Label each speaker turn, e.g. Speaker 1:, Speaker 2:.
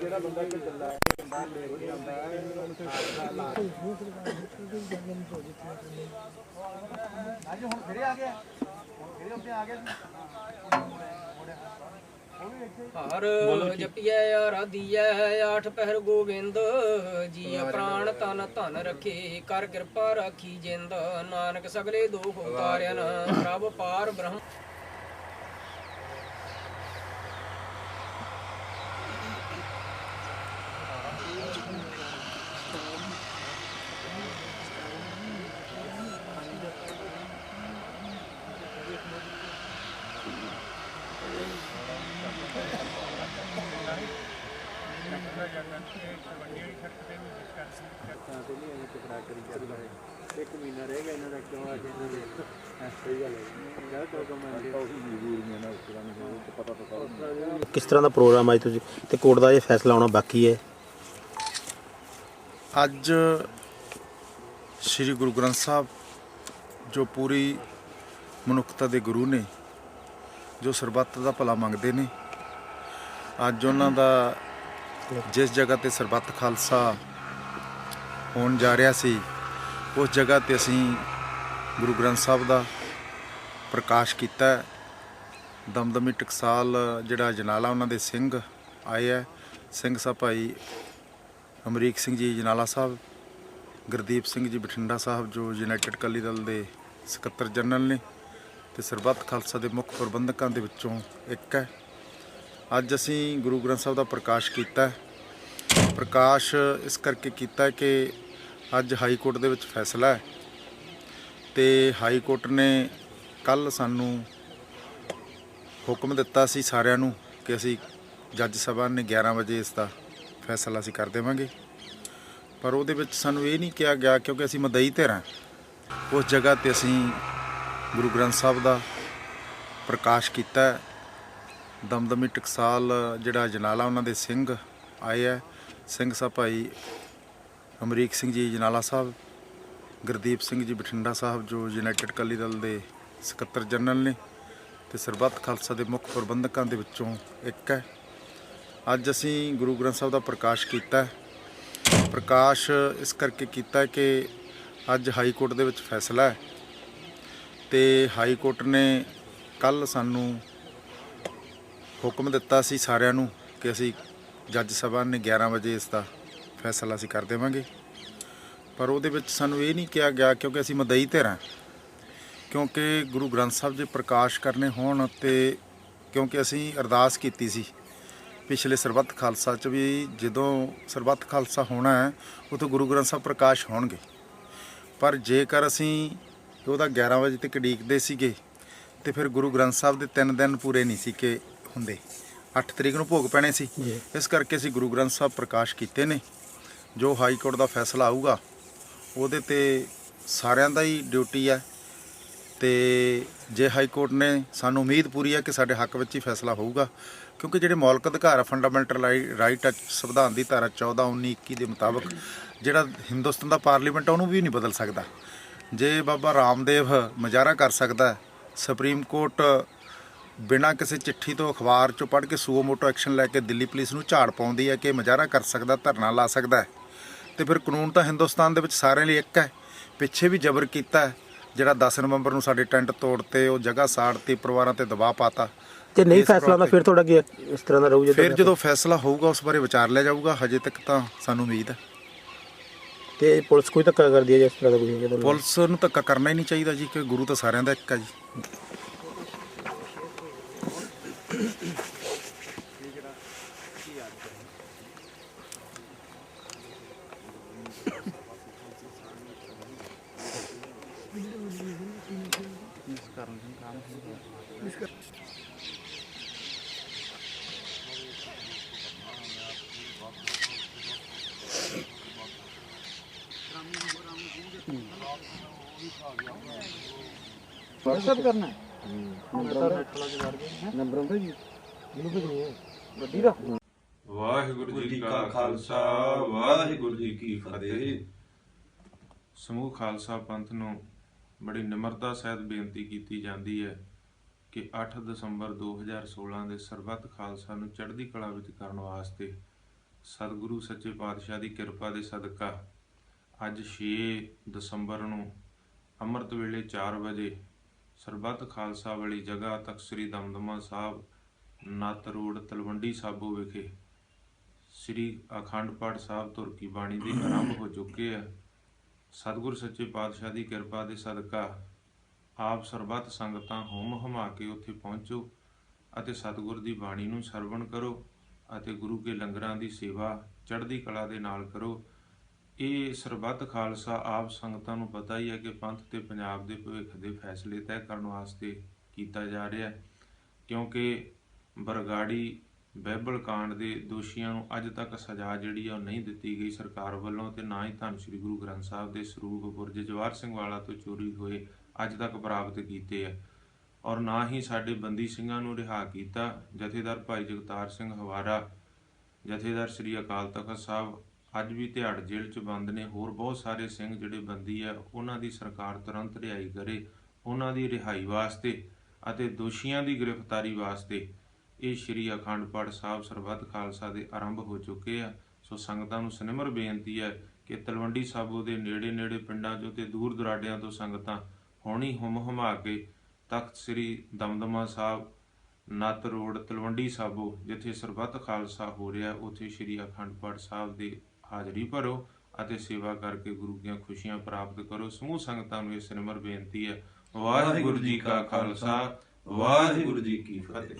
Speaker 1: ਜਿਹੜਾ ਬੰਦਾ ਕਿ ਚੱਲਾ ਬੰਦਾ ਲੈ ਕੇ ਆਉਂਦਾ ਅੱਜ ਹੁਣ ਫਿਰੇ ਆ ਗਿਆ ਫਿਰੇ ਉੱਤੇ ਆ ਗਿਆ
Speaker 2: ਹਰ ਜਪੀਐ ਆਰਾਧੀਐ ਆਠ ਪਹਿਰ ਗੋਬਿੰਦ। ਜੀ ਪ੍ਰਾਣ ਤਨ ਧਨ ਰੱਖੇ, ਕਰ ਕਿਰਪਾ ਰਾਖੀ ਜਿੰਦ। ਨਾਨਕ ਸਗਲੇ ਦੁਖ ਉਤਾਰਿਆਨ ਪ੍ਰਭ ਪਾਰ ਬ੍ਰਹਮ
Speaker 1: ਤਾਂ ਤੇ ਨਹੀਂ ਇਹ ਟੁਕੜਾ ਕਰੀ ਚੱਲਦਾ ਹੈ ਇੱਕ ਮਹੀਨਾ ਰਹਿ ਗਿਆ ਇਹਨਾਂ ਦਾ ਕਿਉਂ ਆ ਕੇ ਇਹਨਾਂ ਦੇ ਸਹੀ ਗੱਲ ਹੈ ਯਾਰ ਕੋਈ ਕੰਮ ਨਹੀਂ
Speaker 3: ਕਿਸ ਤਰ੍ਹਾਂ ਦਾ ਪ੍ਰੋਗਰਾਮ ਅੱਜ ਤੁਸੀਂ? ਤੇ ਕੋਰਟ ਦਾ ਇਹ ਫੈਸਲਾ ਆਉਣਾ ਬਾਕੀ ਹੈ।
Speaker 4: ਅੱਜ ਸ੍ਰੀ ਗੁਰੂ ਗ੍ਰੰਥ ਸਾਹਿਬ ਜੋ ਪੂਰੀ ਮਨੁੱਖਤਾ ਦੇ ਗੁਰੂ ਨੇ, ਜੋ ਸਰਬੱਤ ਦਾ ਭਲਾ ਮੰਗਦੇ ਨੇ, ਅੱਜ ਉਹਨਾਂ ਦਾ ਜਿਸ ਜਗ੍ਹਾ ਤੇ ਸਰਬੱਤ ਖਾਲਸਾ ਹੋਣ ਜਾ ਰਿਹਾ ਸੀ, ਉਸ ਜਗ੍ਹਾ ਤੇ ਅਸੀਂ ਗੁਰੂ ਗ੍ਰੰਥ ਸਾਹਿਬ ਦਾ ਪ੍ਰਕਾਸ਼ ਕੀਤਾ ਦਮਦਮੀ ਟਕਸਾਲ ਜਿਹੜਾ ਜਨਾਲਾ ਉਹਨਾਂ ਦੇ ਸਿੰਘ ਆਏ ਹੈ। ਸਿੰਘ ਸਾਹਿਬ ਭਾਈ ਅਮਰੀਕ ਸਿੰਘ ਜੀ, ਜਨਾਲਾ ਸਾਹਿਬ, ਗੁਰਦੀਪ ਸਿੰਘ ਜੀ, ਬਠਿੰਡਾ ਸਾਹਿਬ, ਜੋ ਯੂਨਾਈਟਿਡ ਅਕਾਲੀ ਦਲ ਦੇ ਸਕੱਤਰ ਜਨਰਲ ਨੇ ਤੇ ਸਰਬੱਤ ਖਾਲਸਾ ਦੇ ਮੁੱਖ ਪ੍ਰਬੰਧਕਾਂ ਦੇ ਵਿੱਚੋਂ ਇੱਕ ਹੈ। ਅੱਜ ਅਸੀਂ ਗੁਰੂ ਗ੍ਰੰਥ ਸਾਹਿਬ ਦਾ ਪ੍ਰਕਾਸ਼ ਕੀਤਾ ਪ੍ਰਕਾਸ਼ ਇਸ ਕਰਕੇ ਕੀਤਾ ਕਿ ਅੱਜ ਹਾਈ ਕੋਰਟ ਦੇ ਵਿੱਚ ਫੈਸਲਾ ਹੈ ਤੇ ਹਾਈ ਕੋਰਟ ਨੇ ਕੱਲ ਸਾਨੂੰ ਹੁਕਮ ਦਿੱਤਾ ਸੀ ਸਾਰਿਆਂ ਨੂੰ ਕਿ ਅਸੀਂ ਜੱਜ ਸਭਾ ਨੇ 11 ਵਜੇ ਇਸ ਦਾ ਫੈਸਲਾ ਅਸੀਂ ਕਰ ਦੇਵਾਂਗੇ। ਪਰ ਉਹਦੇ ਵਿੱਚ ਸਾਨੂੰ ਇਹ ਨਹੀਂ ਕਿਹਾ ਗਿਆ ਕਿਉਂਕਿ ਅਸੀਂ ਮਦਈ ਧਿਰ ਹਾਂ। ਉਸ ਜਗ੍ਹਾ ਤੇ ਅਸੀਂ ਗੁਰੂ ਗ੍ਰੰਥ ਸਾਹਿਬ ਦਾ ਪ੍ਰਕਾਸ਼ ਕੀਤਾ ਦਮਦਮੀ ਟਕਸਾਲ, ਜਿਹੜਾ ਜਨਾਲਾ ਉਹਨਾਂ ਦੇ ਸਿੰਘ ਆਏ ਹੈ ਸਿੰਘ ਸਾਹਿਬ ਭਾਈ ਅਮਰੀਕ ਸਿੰਘ ਜੀ, ਜਨਾਲਾ ਸਾਹਿਬ, ਗੁਰਦੀਪ ਸਿੰਘ ਜੀ, ਬਠਿੰਡਾ ਸਾਹਿਬ, ਜੋ ਯੂਨਾਈਟਿਡ ਅਕਾਲੀ ਦਲ ਦੇ ਸਕੱਤਰ ਜਨਰਲ ਨੇ ਤੇ ਸਰਬੱਤ ਖਾਲਸਾ ਦੇ ਮੁੱਖ ਪ੍ਰਬੰਧਕਾਂ ਦੇ ਵਿੱਚੋਂ ਇੱਕ ਹੈ। ਅੱਜ ਅਸੀਂ ਗੁਰੂ ਗ੍ਰੰਥ ਸਾਹਿਬ ਦਾ ਪ੍ਰਕਾਸ਼ ਕੀਤਾ ਪ੍ਰਕਾਸ਼ ਇਸ ਕਰਕੇ ਕੀਤਾ ਕਿ ਅੱਜ ਹਾਈ ਕੋਰਟ ਦੇ ਵਿੱਚ ਫੈਸਲਾ ਹੈ ਤੇ ਹਾਈ ਕੋਰਟ ਨੇ ਕੱਲ ਸਾਨੂੰ ਹੁਕਮ ਦਿੱਤਾ ਸੀ ਸਾਰਿਆਂ ਨੂੰ ਕਿ ਅਸੀਂ ਜੱਜ ਸਭਾ ਨੇ 11 ਵਜੇ ਇਸ ਦਾ ਫੈਸਲਾ ਅਸੀਂ ਕਰ ਦੇਵਾਂਗੇ। ਪਰ ਉਹਦੇ ਵਿੱਚ ਸਾਨੂੰ ਇਹ ਨਹੀਂ ਕਿਹਾ ਗਿਆ ਕਿਉਂਕਿ ਅਸੀਂ ਮਦਈ ਧਿਰ ਹਾਂ। ਕਿਉਂਕਿ ਗੁਰੂ ਗ੍ਰੰਥ ਸਾਹਿਬ ਜੀ ਪ੍ਰਕਾਸ਼ ਕਰਨੇ ਹੋਣ ਤੇ ਕਿਉਂਕਿ ਅਸੀਂ ਅਰਦਾਸ ਕੀਤੀ ਸੀ। ਪਿਛਲੇ ਸਰਬੱਤ ਖਾਲਸਾ ਚ ਵੀ ਜਦੋਂ ਸਰਬੱਤ ਖਾਲਸਾ ਹੋਣਾ ਹੈ, ਉਦੋਂ ਗੁਰੂ ਗ੍ਰੰਥ ਸਾਹਿਬ ਪ੍ਰਕਾਸ਼ ਹੋਣਗੇ। ਪਰ ਜੇਕਰ ਅਸੀਂ ਉਹਦਾ 11 ਵਜੇ ਤੱਕ ਉਡੀਕਦੇ ਸੀਗੇ, ਤੇ ਫਿਰ ਗੁਰੂ ਗ੍ਰੰਥ ਸਾਹਿਬ ਦੇ 3 ਦਿਨ ਪੂਰੇ ਨਹੀਂ ਸੀ ਕਿ ਹੁੰਦੇ। 8 ਤਰੀਕ ਨੂੰ ਭੋਗ ਪੈਣੇ ਸੀ। ਇਸ ਕਰਕੇ ਅਸੀਂ ਗੁਰੂ ਗ੍ਰੰਥ ਸਾਹਿਬ ਪ੍ਰਕਾਸ਼ ਕੀਤੇ ਨੇ। ਜੋ ਹਾਈ ਕੋਰਟ ਦਾ ਫੈਸਲਾ ਆਊਗਾ ਉਹਦੇ ਤੇ ਸਾਰਿਆਂ ਦਾ ਹੀ ਡਿਊਟੀ ਹੈ। ਤੇ ਜੇ ਹਾਈ ਕੋਰਟ ਨੇ ਸਾਨੂੰ ਉਮੀਦ ਪੂਰੀ ਹੈ ਕਿ ਸਾਡੇ ਹੱਕ ਵਿੱਚ ਹੀ ਫੈਸਲਾ ਹੋਊਗਾ ਕਿਉਂਕਿ ਜਿਹੜੇ ਮੌਲਿਕ ਅਧਿਕਾਰ ਆ ਫੰਡਾਮੈਂਟਲ ਰਾਈਟ ਆ ਸੰਵਿਧਾਨ ਦੀ ਧਾਰਾ 14 19 21 ਦੇ ਮੁਤਾਬਕ ਜਿਹੜਾ ਹਿੰਦੁਸਤਾਨ ਦਾ ਪਾਰਲੀਮੈਂਟ ਆ ਉਹਨੂੰ ਵੀ ਨਹੀਂ ਬਦਲ ਸਕਦਾ। ਜੇ ਬਾਬਾ ਰਾਮਦੇਵ ਮਜ਼ਾਰਾ ਕਰ ਸਕਦਾ ਸੁਪਰੀਮ ਕੋਰਟ ਬਿਨਾਂ ਕਿਸੇ ਚਿੱਠੀ ਤੋਂ ਅਖਬਾਰ ਚੋਂ ਪੜ੍ਹ ਕੇ ਸੂਓ ਮੋਟੋ ਐਕਸ਼ਨ ਲੈ ਕੇ ਦਿੱਲੀ ਪੁਲਿਸ ਨੂੰ ਝਾੜ ਪਾਉਂਦੀ ਹੈ ਕਿ ਮਜ਼ਾਰਾ ਕਰ ਸਕਦਾ ਧਰਨਾ ਲਾ ਸਕਦਾ ਹੈ। ਤੇ ਫਿਰ ਕਾਨੂੰਨ ਤਾਂ ਹਿੰਦੁਸਤਾਨ ਦੇ ਵਿੱਚ ਸਾਰਿਆਂ ਲਈ ਇੱਕ ਹੈ। ਪਿੱਛੇ ਵੀ ਜ਼ਬਰ ਕੀਤਾ ਹੈ ਜਿਹੜਾ 10 ਨਵੰਬਰ ਨੂੰ ਸਾਡੇ ਟੈਂਟ ਤੋੜਤੇ ਉਹ ਜਗ੍ਹਾ ਸਾੜਤੀ ਪਰਿਵਾਰਾਂ ਤੇ ਦਬਾਅ ਪਾਤਾ।
Speaker 3: ਤੇ ਨਹੀਂ ਫੈਸਲਾ ਆਉਂਦਾ ਫਿਰ ਤੁਹਾਡਾ ਕੀ? ਇਸ ਤਰ੍ਹਾਂ ਦਾ ਰਹੂ
Speaker 4: ਫਿਰ ਜਦੋਂ ਫੈਸਲਾ ਹੋਊਗਾ ਉਸ ਬਾਰੇ ਵਿਚਾਰ ਲਿਆ ਜਾਊਗਾ। ਹਜੇ ਤੱਕ ਤਾਂ ਸਾਨੂੰ ਉਮੀਦ ਹੈ।
Speaker 3: ਤੇ ਪੁਲਿਸ ਕੋਈ ਧੱਕਾ ਕਰਦੀ ਹੈ ਜਿਸ ਤਰ੍ਹਾਂ ਦਾ ਕੋਈ ਜਦੋਂ
Speaker 4: ਪੁਲਿਸ ਨੂੰ ਧੱਕਾ ਕਰਨਾ ਹੀ ਨਹੀਂ ਚਾਹੀਦਾ ਜੀ ਕਿ ਗੁਰੂ ਤਾਂ ਸਾਰਿਆਂ ਦਾ ਇੱਕ ਹੈ ਜੀ।
Speaker 1: WhatsApp ਕਰਨਾ ਹੈ ਨੰਬਰ ਹੁੰਦਾ ਜੀ? ਇਹਨੂੰ ਭੇਜਣੀ ਹੈ ਗੱਡੀ ਦਾ
Speaker 5: ਵਾਹਿਗੁਰੂ ਜੀ ਕਾ ਖਾਲਸਾ, ਵਾਹਿਗੁਰੂ ਜੀ ਕੀ ਫਤਿਹ। ਸਮੂਹ ਖਾਲਸਾ ਪੰਥ ਨੂੰ ਬੜੀ ਨਿਮਰਤਾ ਸਹਿਤ ਬੇਨਤੀ ਕੀਤੀ ਜਾਂਦੀ ਹੈ ਕਿ 8 ਦਸੰਬਰ 2016 ਦੇ ਸਰਬੱਤ ਖਾਲਸਾ ਨੂੰ ਚੜ੍ਹਦੀ ਕਲਾ ਵਿੱਚ ਕਰਨ ਵਾਸਤੇ ਸਤਿਗੁਰੂ ਸੱਚੇ ਪਾਤਸ਼ਾਹ ਦੀ ਕਿਰਪਾ ਦੇ ਸਦਕਾ ਅੱਜ 6 ਦਸੰਬਰ ਨੂੰ ਅੰਮ੍ਰਿਤ ਵੇਲੇ 4 ਵਜੇ ਸਰਬੱਤ ਖਾਲਸਾ ਵਾਲੀ ਜਗ੍ਹਾ ਤਖਤ ਸ੍ਰੀ ਦਮਦਮਾ ਸਾਹਿਬ ਨੱਤ ਰੋਡ ਤਲਵੰਡੀ ਸਾਬੋ ਵਿਖੇ ਸ੍ਰੀ ਅਖੰਡ ਪਾਠ ਸਾਹਿਬ ਤੁਰ ਕੀ ਬਾਣੀ ਦੇ ਆਰੰਭ ਹੋ ਚੁੱਕੇ ਆ। ਸਤਿਗੁਰ ਸੱਚੇ ਪਾਤਸ਼ਾਹ ਦੀ ਕਿਰਪਾ ਦੇ ਸਦਕਾ ਆਪ ਸਰਬੱਤ ਸੰਗਤਾਂ ਹੋਮ ਹਮਾ ਕੇ ਉੱਥੇ ਪਹੁੰਚੋ ਅਤੇ ਸਤਿਗੁਰ ਦੀ ਬਾਣੀ ਨੂੰ ਸਰਵਣ ਕਰੋ ਅਤੇ ਗੁਰੂ ਕੇ ਲੰਗਰਾਂ ਦੀ ਸੇਵਾ ਚੜ੍ਹਦੀ ਕਲਾ ਦੇ ਨਾਲ ਕਰੋ। ਇਹ ਸਰਬੱਤ ਖਾਲਸਾ ਆਪ ਸੰਗਤਾਂ ਨੂੰ ਪਤਾ ਹੀ ਹੈ ਕਿ ਪੰਥ ਤੇ ਪੰਜਾਬ ਦੇ ਭਵਿੱਖ ਦੇ ਫੈਸਲੇ ਤੈਅ ਕਰਨ ਵਾਸਤੇ ਕੀਤਾ ਜਾ ਰਿਹਾ ਹੈ, ਕਿਉਂਕਿ ਬਰਗਾੜੀ, ਬਹਿਬਲ ਕਾਂਡ ਦੇ ਦੋਸ਼ੀਆਂ ਨੂੰ ਅੱਜ ਤੱਕ ਸਜ਼ਾ ਜਿਹੜੀ ਆ ਉਹ ਨਹੀਂ ਦਿੱਤੀ ਗਈ ਸਰਕਾਰ ਵੱਲੋਂ ਤੇ ਨਾ ਹੀ ਧੰਨ ਸ੍ਰੀ ਗੁਰੂ ਗ੍ਰੰਥ ਸਾਹਿਬ ਦੇ ਸਰੂਪ ਬੁਰਜ ਜਵਾਰ ਸਿੰਘ ਵਾਲਾ ਤੋਂ ਚੋਰੀ ਹੋਏ ਅੱਜ ਤੱਕ ਪ੍ਰਾਪਤ ਕੀਤੇ ਆ ਔਰ ਨਾ ਹੀ ਸਾਡੇ ਬੰਦੀ ਸਿੰਘਾਂ ਨੂੰ ਰਿਹਾ ਕੀਤਾ ਜਥੇਦਾਰ ਭਾਈ ਜਗਤਾਰ ਸਿੰਘ ਹਵਾਰਾ, ਜਥੇਦਾਰ ਸ੍ਰੀ ਅਕਾਲ ਤਖਤ ਸਾਹਿਬ ਅੱਜ ਵੀ ਤਿਹਾੜ ਜੇਲ੍ਹ 'ਚ ਬੰਦ ਨੇ। ਹੋਰ ਬਹੁਤ ਸਾਰੇ ਸਿੰਘ ਜਿਹੜੇ ਬੰਦੀ ਆ, ਉਹਨਾਂ ਦੀ ਸਰਕਾਰ ਤੁਰੰਤ ਰਿਹਾਈ ਕਰੇ, ਉਹਨਾਂ ਦੀ ਰਿਹਾਈ ਵਾਸਤੇ ਅਤੇ ਦੋਸ਼ੀਆਂ ਦੀ ਗ੍ਰਿਫਤਾਰੀ ਵਾਸਤੇ। ਇਹ ਸ੍ਰੀ ਅਖੰਡ ਪਾਠ ਸਾਹਿਬ ਸਰਬੱਤ ਖਾਲਸਾ ਦੇ ਆਰੰਭ ਹੋ ਚੁੱਕੇ ਆ। ਸੋ ਸੰਗਤਾਂ ਨੂੰ ਸਨਿਮਰ ਬੇਨਤੀ ਹੈ ਕਿ ਤਲਵੰਡੀ ਸਾਬੋ ਦੇ ਨੇੜੇ ਨੇੜੇ ਪਿੰਡਾਂ 'ਚੋਂ ਤੇ ਦੂਰ ਦੁਰਾਡਿਆਂ ਤੋਂ ਸੰਗਤਾਂ ਹੋਣੀ ਹੁਮ ਹੁਮਾ ਕੇ ਤਖਤ ਸ੍ਰੀ ਦਮਦਮਾ ਸਾਹਿਬ, ਨੱਤ ਰੋਡ, ਤਲਵੰਡੀ ਸਾਬੋ, ਜਿੱਥੇ ਸਰਬੱਤ ਖਾਲਸਾ ਹੋ ਰਿਹਾ, ਉੱਥੇ ਸ੍ਰੀ ਅਖੰਡ ਪਾਠ ਸਾਹਿਬ ਦੇ ਹਾਜ਼ਰੀ ਭਰੋ ਅਤੇ ਸੇਵਾ ਕਰਕੇ ਗੁਰੂ ਦੀਆਂ ਖੁਸ਼ੀਆਂ ਪ੍ਰਾਪਤ ਕਰੋ। ਸਮੂਹ ਸੰਗਤਾਂ ਨੂੰ ਇਹ ਸਿਨਮਰ ਬੇਨਤੀ ਹੈ, ਵਾਹਿਗੁਰੂ ਜੀ ਕਾ ਖਾਲਸਾ, ਵਾਹਿਗੁਰੂ ਜੀ ਕੀ ਫਤਿਹ।